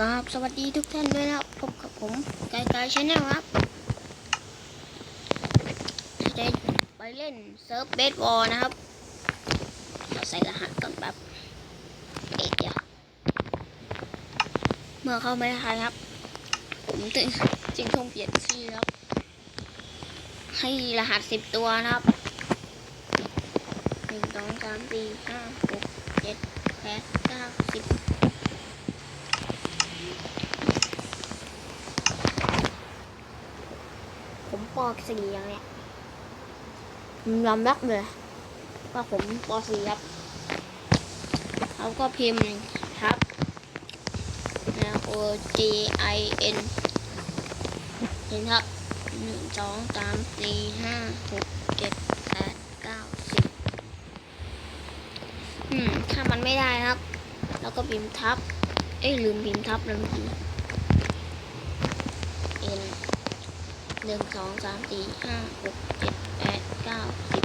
ครับสวัสดีทุกท่านด้วยนะพบกับผมไกายกายชาแนลครับจะไปเล่นเซิร์ฟเบสบอลนะครับเราใส่รหัสก่อนแบบเอ๊ะเดียวเมื่อเข้าไม่ได้ครับ ผมจึงจึงต้องเปลี่ยนชื่อครับ ให้รหัสสิบตัวนะครับหนึ่งสองสามสี่ห้าหกเจ็ดแปดเก้าสิบ ผมปสี่อย่างเนี้ยผมยอมรับเลยว่าผมปสี่ครับเขาก็พิมพ์ครับ O G I N เห็นครับหนึ่งสองสามสี่ห้าหกเจ็ดแปดเก้าสิบอืม ถ้ามันไม่ได้ครับ แล้วก็พิมพ์ทับ เอ้ยลืมพิมพ์ทับแล้วเมื่อกี้ N ห นึ่งสองสามสี่ห้าหกเจ็ดแปดเก้าสิบ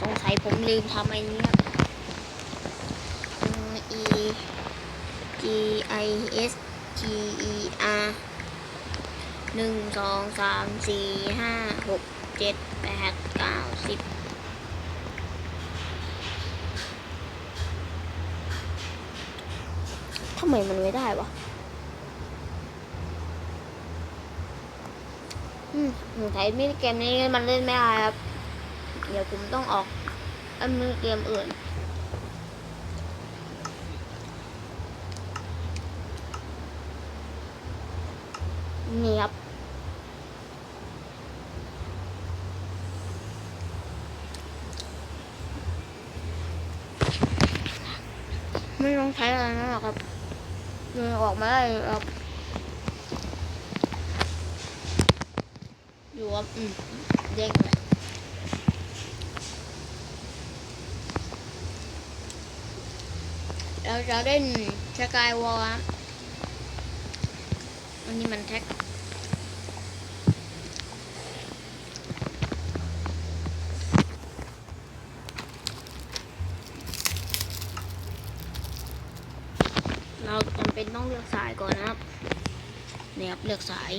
สงสัยผมลืมทำไอ้นี้ครับ E G I S T E R หนึ่งสองสามสี่ห้าหกเจ็ดแปดเก้าสิบำไมมันไม่ได้วะอืมหนูไทยมินิเกมนี้มันเล่นไม่ได้ครับ เดี๋ยวผมต้องออกเอันมินิเกมอื่นนี่ครับไม่ต้องใช้อะไรนั่นหรอครับ มันออกมาได้ครับอยู่ครับอืมเด้งเลยเราจะเล่นสกายวอลอันนี้มันแท็ก เราจำเป็นต้องเลือกสายก่อนนะครับเนี่ยครับเลือกสาย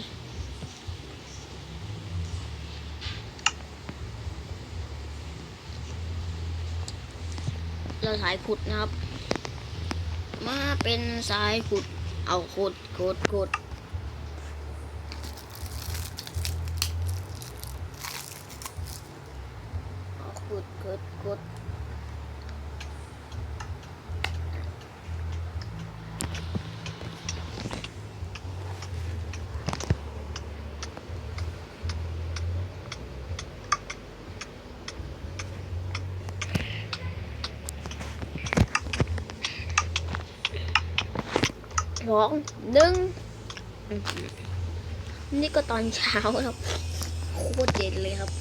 เราสายขุดนะครับ มาเป็นสายขุด เอาขุดขุดขุดเอาขุดขุดขุด สองหนึ่งนี่ก็ตอนเช้าครับโคตรเย็นเลยครับ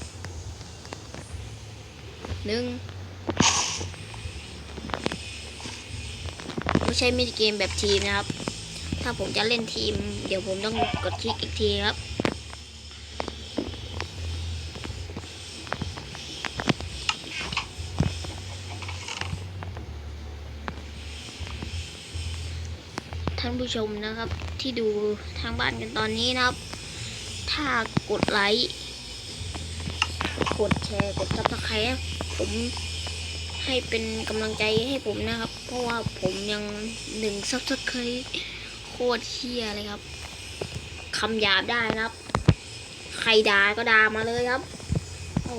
หนึ่งไม่ใช่มินิเกมแบบทีมนะครับ ถ้าผมจะเล่นทีม เดี๋ยวผมต้องกดคลิกอีกทีครับ ท่านผู้ชมนะครับ ที่ดูทางบ้านกันตอนนี้นะครับ ถ้ากดไลค์กดแชร์กดซับสไครต์ผมให้เป็นกำลังใจให้ผมนะครับ เพราะว่าผมยังหนึ่งซับสไครต์โคตรเชียเลยครับคำหยาบได้นะครับ ใครด่าก็ด่ามาเลยครับโอ้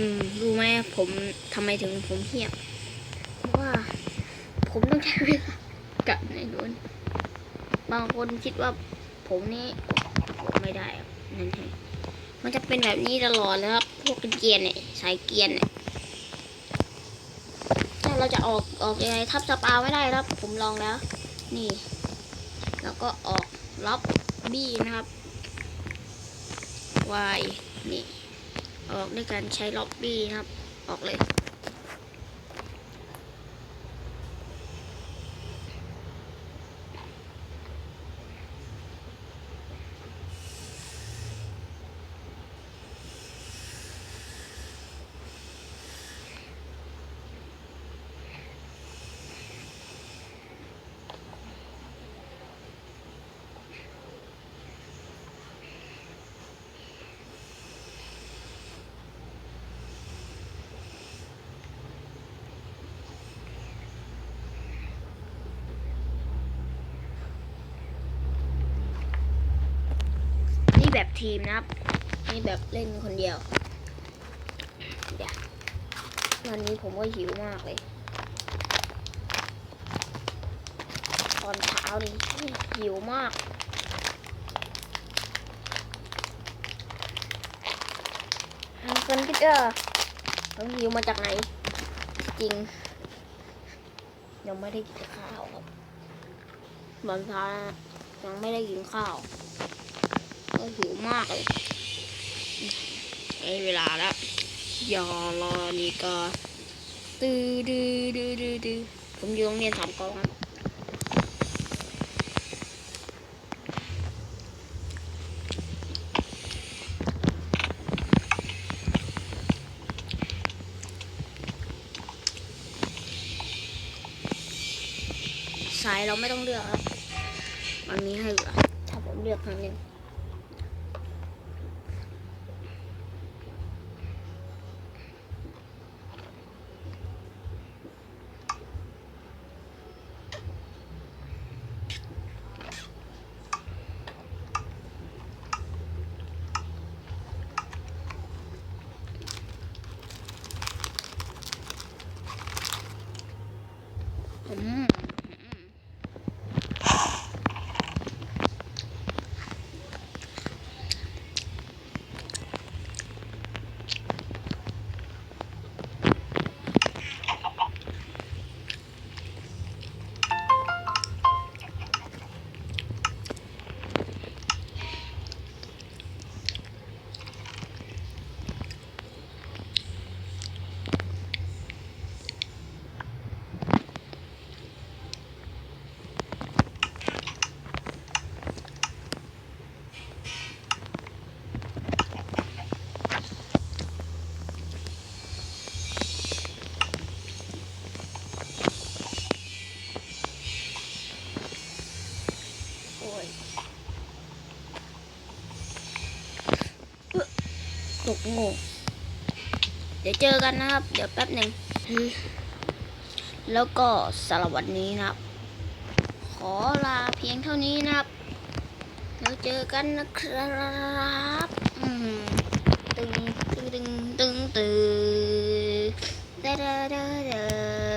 อืมรู้ไหมผมทำไมถึงผมเหียบเพราะว่า ผมต้องใช้เวลากับในโดนบางคนคิดว่าผมนี่ไม่ได้อะนั่นใช่มันจะเป็นแบบนี้ตลอดเลยครับ พวกเกียนเนี่ยสายเกียนเนี่ยถ้าเราจะออกออกยังไงทับสปาไม่ได้ครับ ผมลองแล้ว นี่ แล้วก็ออกล็อบบี้นะครับ Y นี่ ออกด้วยการใช้ล็อบบี้นะครับ ออกเลย ทีมนะครับนี่แบบเล่นคนเดียวเดี๋ยววันนี้ผมก็หิวมากเลย ตอนเช้านี่หิวมากคนคิดว่าผมหิวมาจากไหน จริง ยังไม่ได้กินข้าวครับตอนเช้ายังไม่ได้กินข้าว ก็หิวมากเลยไอ้เวลาแล้วย่ารอนี่ก็ตื้อดื้อดื้อดื้อดื้อผมอยู่โรงเรียนสามกองครับสายเราไม่ต้องเลือกครับมันมีให้เหลือถ้าผมเลือกครั้งหนึ่ง อืมโอ้ยเอ๊ะ ตกโง่เดี๋ยวเจอกันนะครับ เดี๋ยวแป๊บหนึ่งแล้วก็สำหรับวันนี้นะครับ ขอลาเพียงเท่านี้นะครับแล้วเจอกันนะครับตึงตึงตึงตึงตึงดาดาดา